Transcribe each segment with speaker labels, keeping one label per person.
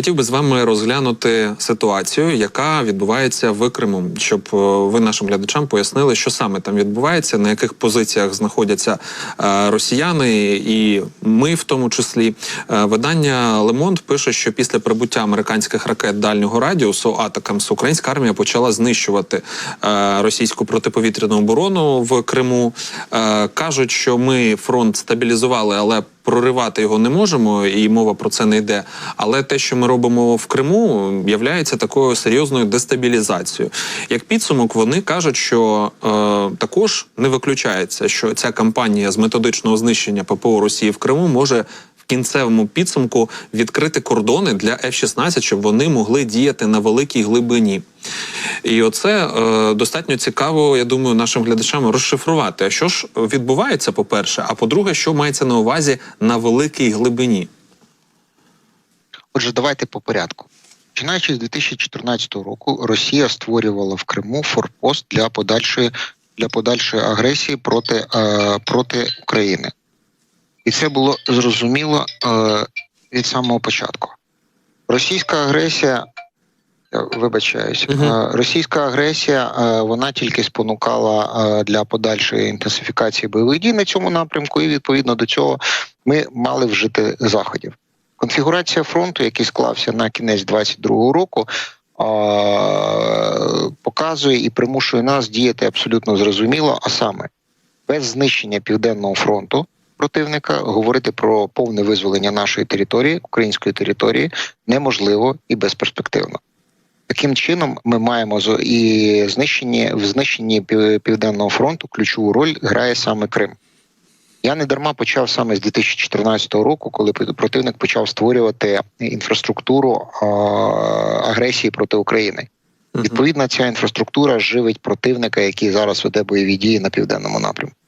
Speaker 1: хотів би з вами розглянути ситуацію, яка відбувається в Криму, щоб е, ви нашим глядачам пояснили, що саме там відбувається, на яких позиціях знаходяться е, росіяни, і ми, в тому числі. Е, Видання Лемонт пише, що після прибуття американських ракет дальнього радіусу Атакамс українська армія почала знищувати російську протиповітряну оборону в Криму. Кажуть, що ми фронт стабілізували, але проривати його не можемо, і мова про це не йде. Але те, що ми робимо в Криму, являється такою серйозною дестабілізацією. Як підсумок, вони кажуть, що е, також не виключається, що ця кампанія з методичного знищення ППО Росії в Криму може. Кінцевому підсумку відкрити кордони для F-16, щоб вони могли діяти на великій глибині. І оце е, достатньо цікаво, я думаю, нашим глядачам розшифрувати. А що ж відбувається, по-перше, а по-друге, що мається на увазі на великій глибині?
Speaker 2: Отже, давайте по порядку. Починаючи з 2014 року, Росія створювала в Криму форпост для подальшої для подальшої агресії проти, е, проти України. І це було зрозуміло е, від самого початку. Російська агресія, я вибачаюсь, е, російська агресія е, вона тільки спонукала е, для подальшої інтенсифікації бойових дій на цьому напрямку, і відповідно до цього ми мали вжити заходів. Конфігурація фронту, який склався на кінець 22-го року, показує і примушує нас діяти абсолютно зрозуміло, а саме без знищення південного фронту противника говорити про повне визволення нашої території, української території, неможливо і безперспективно. Таким чином, ми маємо і знищенні в знищенні південного фронту ключову роль грає саме Крим. Я не дарма почав саме з 2014 року, коли противник почав створювати інфраструктуру а, агресії проти України. Відповідно, ця інфраструктура живить противника, який зараз веде бойові дії на південному напрямку.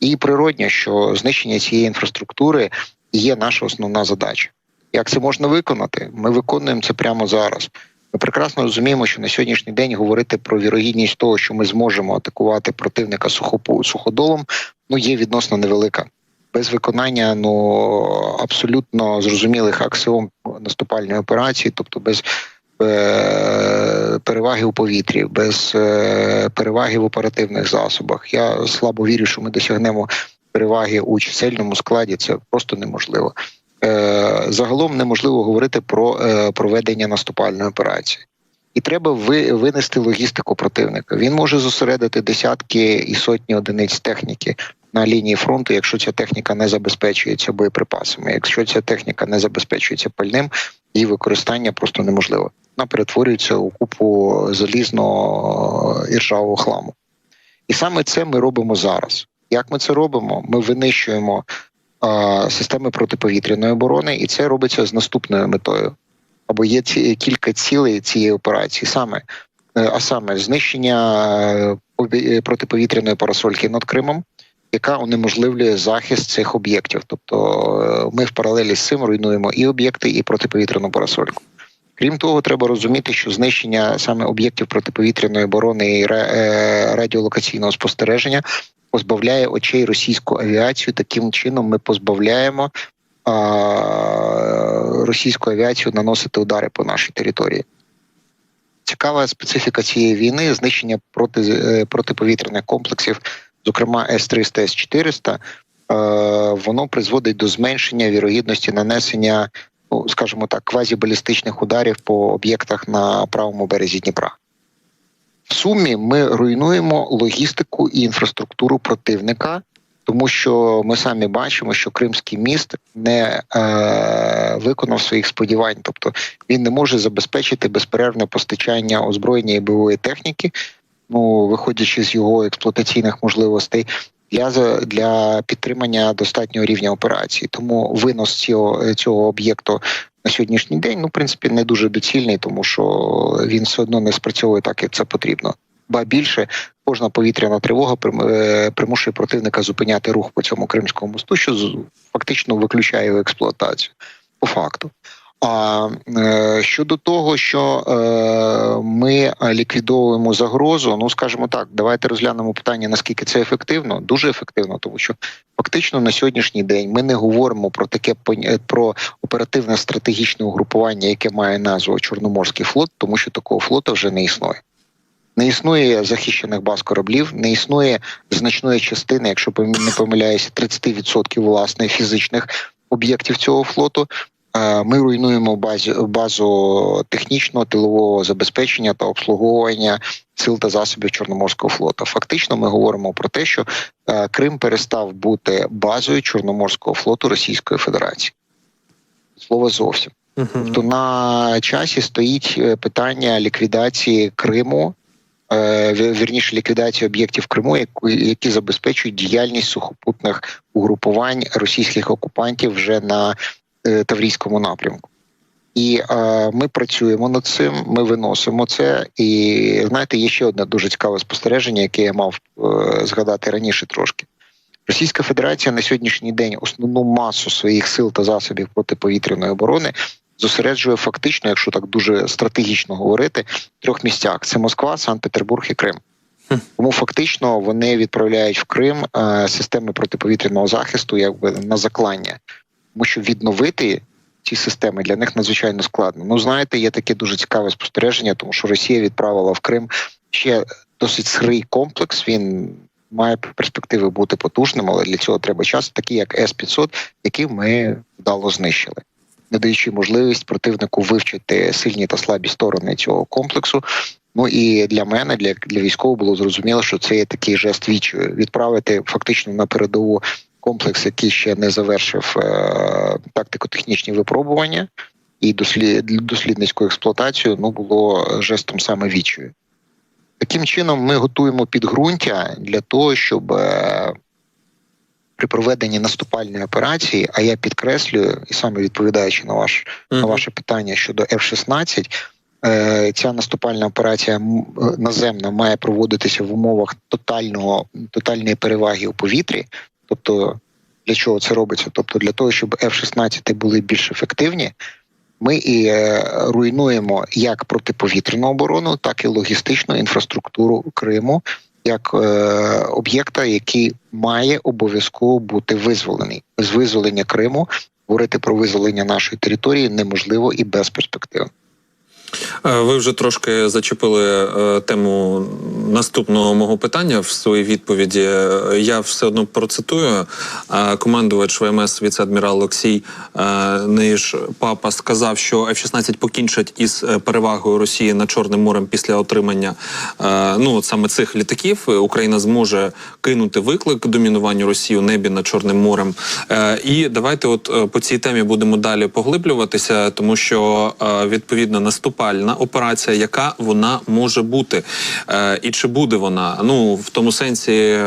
Speaker 2: І природньо, що знищення цієї інфраструктури є наша основна задача. Як це можна виконати? Ми виконуємо це прямо зараз. Ми прекрасно розуміємо, що на сьогоднішній день говорити про вірогідність того, що ми зможемо атакувати противника сухопу суходолом, ну є відносно невелика. Без виконання ну абсолютно зрозумілих аксіом наступальної операції, тобто без переваги у повітрі, без е, переваги в оперативних засобах. Я слабо вірю, що ми досягнемо переваги у чисельному складі. Це просто неможливо. Е, загалом неможливо говорити про е, проведення наступальної операції. І треба ви, винести логістику противника. Він може зосередити десятки і сотні одиниць техніки на лінії фронту, якщо ця техніка не забезпечується боєприпасами. Якщо ця техніка не забезпечується пальним, її використання просто неможливо. Вона перетворюється у купу залізного і ржавого хламу. І саме це ми робимо зараз. Як ми це робимо? Ми винищуємо а, системи протиповітряної оборони, і це робиться з наступною метою. Або є ці кілька цілей цієї операції, саме е, а саме знищення е, е, протиповітряної парасольки над Кримом, яка унеможливлює захист цих об'єктів. Тобто е, ми в паралелі з цим руйнуємо і об'єкти, і протиповітряну парасольку. Крім того, треба розуміти, що знищення саме об'єктів протиповітряної оборони і е, радіолокаційного спостереження позбавляє очей російську авіацію. Таким чином ми позбавляємо а, російську авіацію наносити удари по нашій території. Цікава специфіка цієї війни знищення проти, е, протиповітряних комплексів, зокрема С-300, С-400, е, воно призводить до зменшення вірогідності нанесення, скажімо так, квазібалістичних ударів по об'єктах на правому березі Дніпра. В сумі ми руйнуємо логістику і інфраструктуру противника, тому що ми самі бачимо, що Кримський міст не е, виконав своїх сподівань, тобто він не може забезпечити безперервне постачання озброєння і бойової техніки, ну виходячи з його експлуатаційних можливостей. Для для підтримання достатнього рівня операції, тому винос цього цього об'єкту на сьогоднішній день, ну в принципі, не дуже доцільний, тому що він все одно не спрацьовує так, як це потрібно. Ба більше кожна повітряна тривога е, примушує противника зупиняти рух по цьому кримському мосту, що фактично виключає його експлуатацію по факту. А е, щодо того, що е, ми ліквідовуємо загрозу, ну скажімо так, давайте розглянемо питання, наскільки це ефективно, дуже ефективно, тому що фактично на сьогоднішній день ми не говоримо про таке поня- про оперативне стратегічне угрупування, яке має назву Чорноморський флот, тому що такого флоту вже не існує. Не існує захищених баз кораблів, не існує значної частини, якщо не помиляюся, 30% власне фізичних об'єктів цього флоту. Е, Ми руйнуємо базу, базу технічного тилового забезпечення та обслуговування сил та засобів Чорноморського флоту. Фактично, ми говоримо про те, що е, Крим перестав бути базою Чорноморського флоту Російської Федерації. Слово зовсім. Тобто на часі стоїть е, питання ліквідації Криму, вірніше ліквідації об'єктів Криму, які забезпечують діяльність сухопутних угрупувань російських окупантів вже на Таврійському напрямку. І е, ми працюємо над цим, ми виносимо це. І знаєте, є ще одне дуже цікаве спостереження, яке я мав е, згадати раніше трошки. Російська Федерація на сьогоднішній день основну масу своїх сил та засобів протиповітряної оборони зосереджує фактично, якщо так дуже стратегічно говорити, в трьох місцях: це Москва, Санкт-Петербург і Крим. Тому фактично вони відправляють в Крим е, системи протиповітряного захисту якби на заклання, тому що відновити ці системи для них надзвичайно складно. Ну знаєте, є таке дуже цікаве спостереження, тому що Росія відправила в Крим ще досить сирий комплекс. Він має перспективи бути потужним, але для цього треба час, такий як С 500 який ми вдало знищили, не даючи можливість противнику вивчити сильні та слабі сторони цього комплексу. Ну і для мене, для, для військового було зрозуміло, що це є такий жест вічою відправити фактично на передову комплекс, який ще не завершив е, тактико-технічні випробування і дослід, дослідницьку експлуатацію. Ну було жестом саме вічою. Таким чином, ми готуємо підґрунтя для того, щоб е, при проведенні наступальної операції, а я підкреслюю, і саме відповідаючи на ваш на ваше питання щодо F-16, е, ця наступальна операція наземна має проводитися в умовах тотального тотальної переваги у повітрі. Тобто, для чого це робиться? Тобто для того, щоб F-16 були більш ефективні, ми і е, руйнуємо як протиповітряну оборону, так і логістичну інфраструктуру Криму як е, об'єкта, який має обов'язково бути визволений. Без визволення Криму говорити про визволення нашої території неможливо і безперспективно.
Speaker 1: Е, Ви вже трошки зачепили е, тему наступного мого питання в своїй відповіді. Е, Я все одно процитую. Командувач ВМС віце-адмірал Олексій Ниж Папа сказав, що F-16 покінчать із перевагою Росії над Чорним морем після отримання ну от саме цих літаків. Україна зможе кинути виклик домінуванню Росії у небі над Чорним морем. І давайте, от по цій темі будемо далі поглиблюватися, тому що відповідно наступальна операція, яка вона може бути, Е, і чи буде вона? Ну в тому сенсі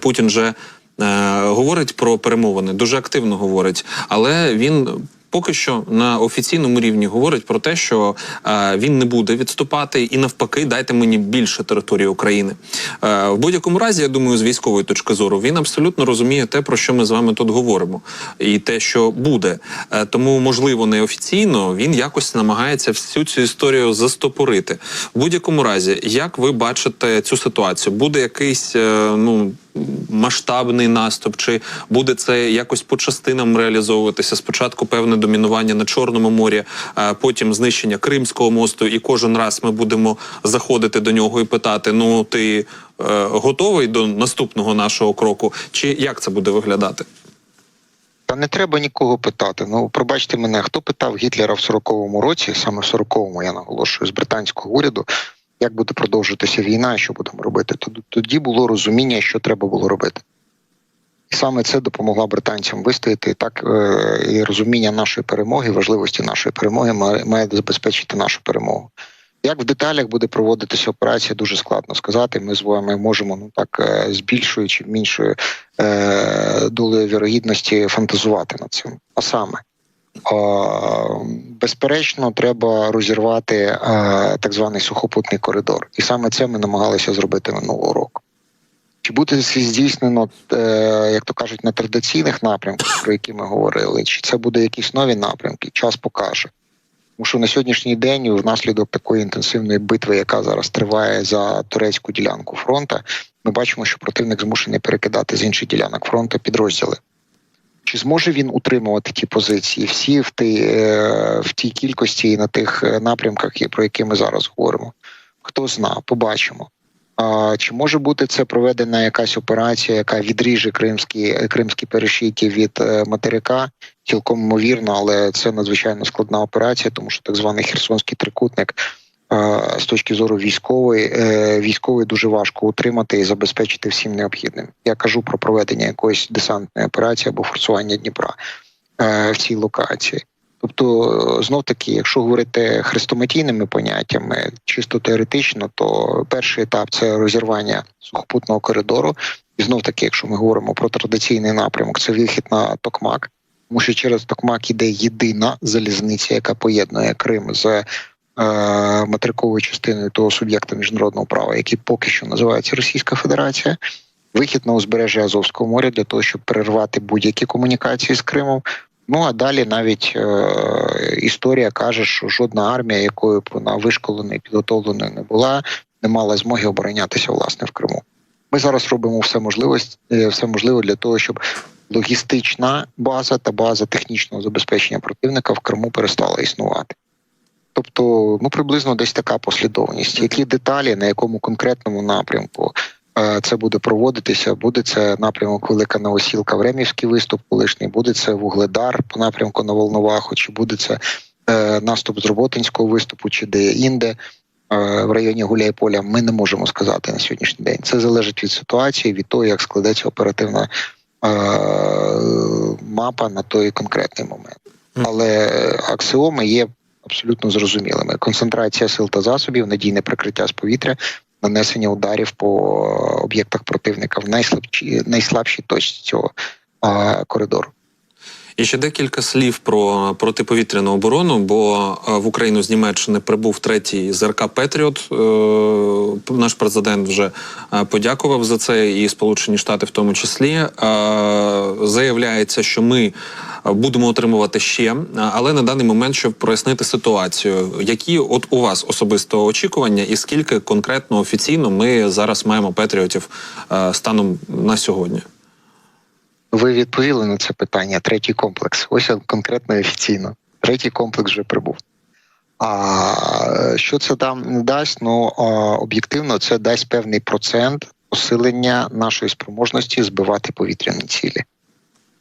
Speaker 1: Путін же е, говорить про перемовини, дуже активно говорить, але він. Поки що на офіційному рівні говорить про те, що е, він не буде відступати, і навпаки, дайте мені більше території України. Е, в будь-якому разі, я думаю, з військової точки зору він абсолютно розуміє те, про що ми з вами тут говоримо, і те, що буде. Е, тому, можливо, неофіційно він якось намагається всю цю історію застопорити. В будь-якому разі, як ви бачите цю ситуацію? Буде якийсь е, ну масштабний наступ, чи буде це якось по частинам реалізовуватися? Спочатку певне домінування на Чорному морі, а потім знищення Кримського мосту, і кожен раз ми будемо заходити до нього і питати: ну ти е, готовий до наступного нашого кроку? Чи як це буде виглядати?
Speaker 2: Та не треба нікого питати. Ну пробачте мене, хто питав Гітлера в 40-му році, саме в 40-му, я наголошую, з британського уряду, як буде продовжитися війна, що будемо робити? Тоді- було розуміння, що треба було робити. І саме це допомогло британцям вистояти так е, і розуміння нашої перемоги, важливості нашої перемоги має, забезпечити нашу перемогу. Як в деталях буде проводитися операція, дуже складно сказати. Ми з вами можемо ну так е, з більшою чи меншою е, долею вірогідності фантазувати над цим. А саме, безперечно, треба розірвати е, так званий сухопутний коридор, і саме це ми намагалися зробити минулого року. Чи буде це здійснено, е, як то кажуть, на традиційних напрямках, про які ми говорили, чи це буде якісь нові напрямки? Час покаже. Тому що на сьогоднішній день, внаслідок такої інтенсивної битви, яка зараз триває за турецьку ділянку фронта, ми бачимо, що противник змушений перекидати з інших ділянок фронту підрозділи. Чи зможе він утримувати ті позиції всі в тій, е, в тій кількості і на тих е, напрямках, про які ми зараз говоримо? Хто зна, побачимо. Чи може бути це проведена якась операція, яка відріже кримські е, кримські перешийки від материка? Цілком ймовірно, але це надзвичайно складна операція, тому що так званий херсонський трикутник з точки зору військової е, військової дуже важко утримати і забезпечити всім необхідним. Я кажу про проведення якоїсь десантної операції або форсування Дніпра е, в цій локації. Тобто, знов таки, якщо говорити хрестоматійними поняттями, чисто теоретично, то перший етап це розірвання сухопутного коридору. І знов таки, якщо ми говоримо про традиційний напрямок, це вихід на Токмак, тому що через Токмак іде єдина залізниця, яка поєднує Крим з е, материковою частиною того суб'єкта міжнародного права, який поки що називається Російська Федерація. Вихід на узбережжя Азовського моря для того, щоб перервати будь-які комунікації з Кримом. Ну а далі навіть е, історія каже, що жодна армія, якою б вона вишколеною і підготовленою не була, не мала змоги оборонятися власне в Криму. Ми зараз робимо все можливість, е, все можливе для того, щоб логістична база та база технічного забезпечення противника в Криму перестала існувати. Тобто, ну приблизно десь така послідовність. Які деталі на якому конкретному напрямку е, це буде проводитися? Буде це напрямок Велика Новосілка, Времівський виступ, колишній, буде це Вугледар по напрямку на Волноваху, чи буде це е, наступ з Роботинського виступу, чи де інде е, в районі Гуляйполя? Ми не можемо сказати на сьогоднішній день. Це залежить від ситуації, від того, як складеться оперативна е, мапа на той конкретний момент. Але аксіоми є абсолютно зрозумілими. Концентрація сил та засобів, надійне прикриття з повітря, нанесення ударів по об'єктах противника в найслабшій, найслабшій точці цього а, коридору.
Speaker 1: І ще декілька слів про протиповітряну оборону, бо е, в Україну з Німеччини прибув третій ЗРК Петріот. Е, Наш президент вже е, подякував за це, і Сполучені Штати в тому числі. Заявляється, що ми будемо отримувати ще, але на даний момент, щоб прояснити ситуацію, які от у вас особисто очікування, і скільки конкретно офіційно ми зараз маємо Петріотів станом на сьогодні?
Speaker 2: Ви відповіли на це питання. Третій комплекс. Ось конкретно і офіційно. Третій комплекс вже прибув. А що це там дасть? Ну об'єктивно, це дасть певний процент посилення нашої спроможності збивати повітряні цілі.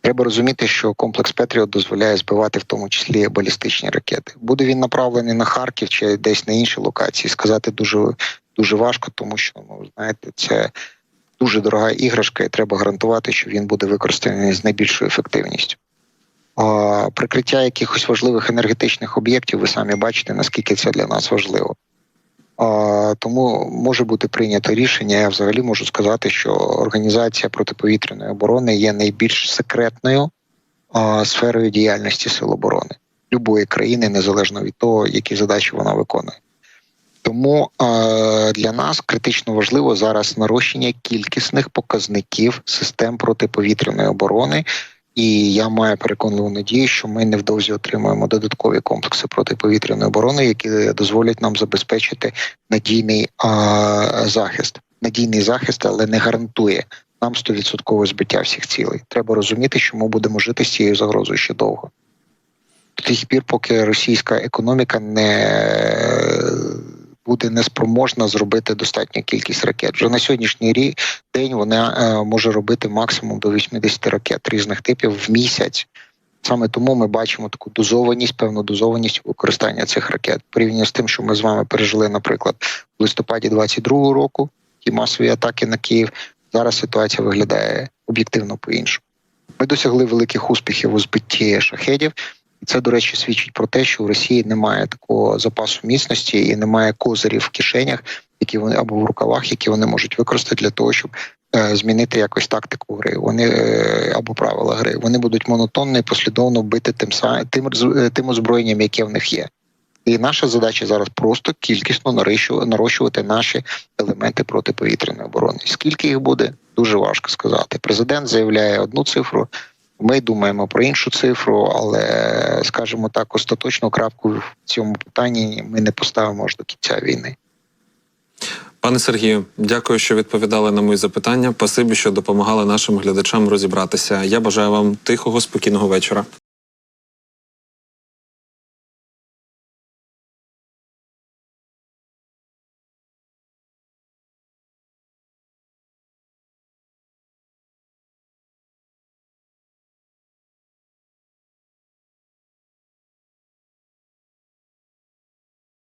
Speaker 2: Треба розуміти, що комплекс Петріот дозволяє збивати в тому числі балістичні ракети. Буде він направлений на Харків чи десь на інші локації. Сказати дуже дуже важко, тому що ну знаєте, це дуже дорога іграшка, і треба гарантувати, що він буде використаний з найбільшою ефективністю. Прикриття якихось важливих енергетичних об'єктів, ви самі бачите, наскільки це для нас важливо. Тому може бути прийнято рішення. Я взагалі можу сказати, що організація протиповітряної оборони є найбільш секретною сферою діяльності сил оборони любої країни, незалежно від того, які задачі вона виконує. Тому е, для нас критично важливо зараз нарощення кількісних показників систем протиповітряної оборони. І я маю переконливу надію, що ми невдовзі отримаємо додаткові комплекси протиповітряної оборони, які дозволять нам забезпечити надійний а, захист. Надійний захист, але не гарантує нам 100% збиття всіх цілей. Треба розуміти, що ми будемо жити з цією загрозою ще довго. До тих пір, поки російська економіка не буде неспроможна зробити достатню кількість ракет. Вже на сьогоднішній день вона е, може робити максимум до 80 ракет різних типів в місяць. Саме тому ми бачимо таку дозованість, певну дозованість використання цих ракет порівняно з тим, що ми з вами пережили, наприклад, в листопаді 22-го року ті масові атаки на Київ. Зараз ситуація виглядає об'єктивно по іншому. Ми досягли великих успіхів у збитті шахедів. Це, до речі, свідчить про те, що у Росії немає такого запасу міцності і немає козирів в кишенях, які вони або в рукавах, які вони можуть використати для того, щоб е, змінити якось тактику гри. Вони е, або правила гри. Вони будуть монотонно і послідовно бити тим тим, тим озброєнням, яке в них є. І наша задача зараз просто кількісно нарощу- нарощувати наші елементи протиповітряної оборони. Скільки їх буде, дуже важко сказати. Президент заявляє одну цифру. Ми думаємо про іншу цифру, але скажімо так, остаточну крапку в цьому питанні ми не поставимо аж до кінця війни.
Speaker 1: Пане Сергію, дякую, що відповідали на мої запитання. Спасибі, що допомагали нашим глядачам розібратися. Я бажаю вам тихого, спокійного вечора.